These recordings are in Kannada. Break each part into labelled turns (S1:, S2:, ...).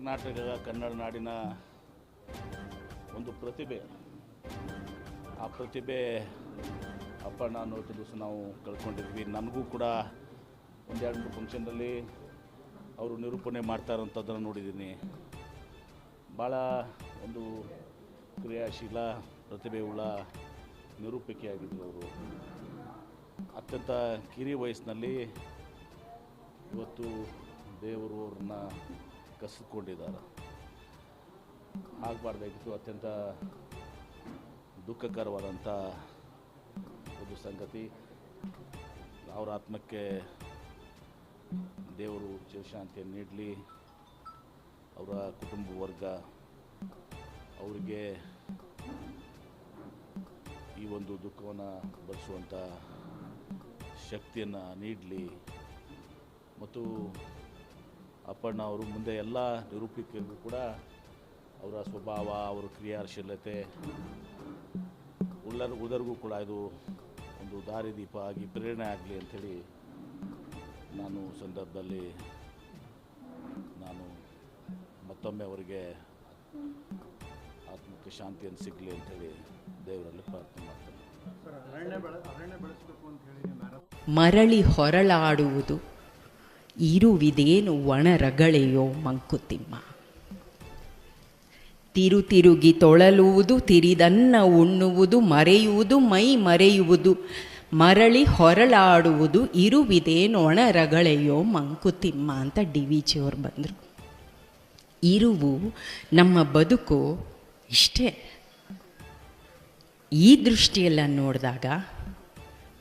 S1: ಕರ್ನಾಟಕ ಕನ್ನಡ ನಾಡಿನ ಒಂದು ಪ್ರತಿಭೆ. ಆ ಪ್ರತಿಭೆ ಅಪ್ಪಣ್ಣ ಅನ್ನೋದು ದಿವಸ ನಾವು ಕಳ್ಕೊಂಡಿದ್ವಿ. ನನಗೂ ಕೂಡ ಒಂದೆರಡು ಮೂರು ಫಂಕ್ಷನ್ನಲ್ಲಿ ಅವರು ನಿರೂಪಣೆ ಮಾಡ್ತಾ ಇರೋಂಥದ್ದನ್ನು ನೋಡಿದ್ದೀನಿ. ಭಾಳ ಒಂದು ಕ್ರಿಯಾಶೀಲ, ಪ್ರತಿಭೆಯುಳ್ಳ ನಿರೂಪಕಿಯಾಗಿದ್ದರು ಅವರು. ಅತ್ಯಂತ ಕಿರಿ ವಯಸ್ಸಿನಲ್ಲಿ ಇವತ್ತು ದೇವರು ಅವ್ರನ್ನ ಕಸಿದುಕೊಂಡಿದ್ದಾರೆ ಆಗಬಾರ್ದಾಗಿತ್ತು ಅತ್ಯಂತ ದುಃಖಕರವಾದಂಥ ಒಂದು ಸಂಗತಿ. ಅವರ ಆತ್ಮಕ್ಕೆ ದೇವರು ಚಿರಶಾಂತಿಯನ್ನು ನೀಡಲಿ. ಅವರ ಕುಟುಂಬ ವರ್ಗ, ಅವರಿಗೆ ಈ ಒಂದು ದುಃಖವನ್ನು ಭರಿಸುವಂಥ ಶಕ್ತಿಯನ್ನು ನೀಡಲಿ. ಮತ್ತು ಅಪ್ಪಣ್ಣ ಅವರು ಮುಂದೆ ಎಲ್ಲ ನಿರೂಪಿಕರಿಗೂ ಕೂಡ ಅವರ ಸ್ವಭಾವ ಅವರ ಕ್ರಿಯಾಶೀಲತೆ ಉಳ್ಳರ್ ಉಳಿದರಿಗೂ ಕೂಡ ಇದು ಒಂದು ದಾರಿದೀಪ ಆಗಿ ಪ್ರೇರಣೆ ಆಗಲಿ ಅಂಥೇಳಿ ನಾನು ಸಂದರ್ಭದಲ್ಲಿ ನಾನು ಮತ್ತೊಮ್ಮೆ ಅವರಿಗೆ ಆತ್ಮಕ್ಕೆ ಶಾಂತಿಯನ್ನು ಸಿಗಲಿ ಅಂಥೇಳಿ ದೇವರಲ್ಲಿ ಪ್ರಾರ್ಥನೆ ಮಾಡ್ತೇನೆ.
S2: ಮರಳಿ ಹೊರಳಾಡುವುದು. ಇರುವಿದೇನು ಒಣರಗಳೆಯೋ ಮಂಕುತಿಮ್ಮ. ತಿರು ತಿರುಗಿ ತೊಳಲುವುದು, ತಿರಿದನ್ನ ಉಣ್ಣುವುದು, ಮರೆಯುವುದು, ಮೈ ಮರೆಯುವುದು, ಮರಳಿ ಹೊರಳಾಡುವುದು, ಇರುವಿದೇನು ಒಣರಗಳೆಯೋ ಮಂಕುತಿಮ್ಮ ಅಂತ ಡಿ ವಿ ಜಿಯವರು ಬಂದರು. ಇರುವು ನಮ್ಮ ಬದುಕು ಇಷ್ಟೇ. ಈ ದೃಷ್ಟಿಯೆಲ್ಲ ನೋಡಿದಾಗ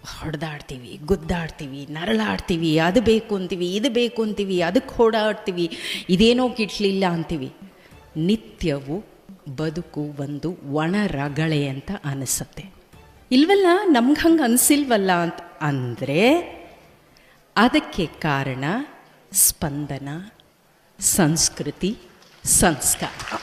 S2: ಹೊಡೆದಾಡ್ತೀವಿ, ಗುದ್ದಾಡ್ತೀವಿ, ನರಳಾಡ್ತೀವಿ, ಅದು ಬೇಕು ಅಂತೀವಿ, ಇದು ಬೇಕು ಅಂತೀವಿ, ಅದಕ್ಕೆ ಓಡಾಡ್ತೀವಿ, ಇದೇನೋ ಕಿಟ್ಲಿಲ್ಲ ಅಂತೀವಿ. ನಿತ್ಯವು ಬದುಕು ಒಂದು ಒಣ ರಗಳೆ ಅಂತ ಅನಿಸುತ್ತೆ. ಇಲ್ವಲ್ಲ, ನಮ್ಗೆ ಹಂಗೆ ಅನಿಸಿಲ್ವಲ್ಲ ಅಂತ? ಅಂದರೆ ಅದಕ್ಕೆ ಕಾರಣ ಸ್ಪಂದನ, ಸಂಸ್ಕೃತಿ, ಸಂಸ್ಕಾರ.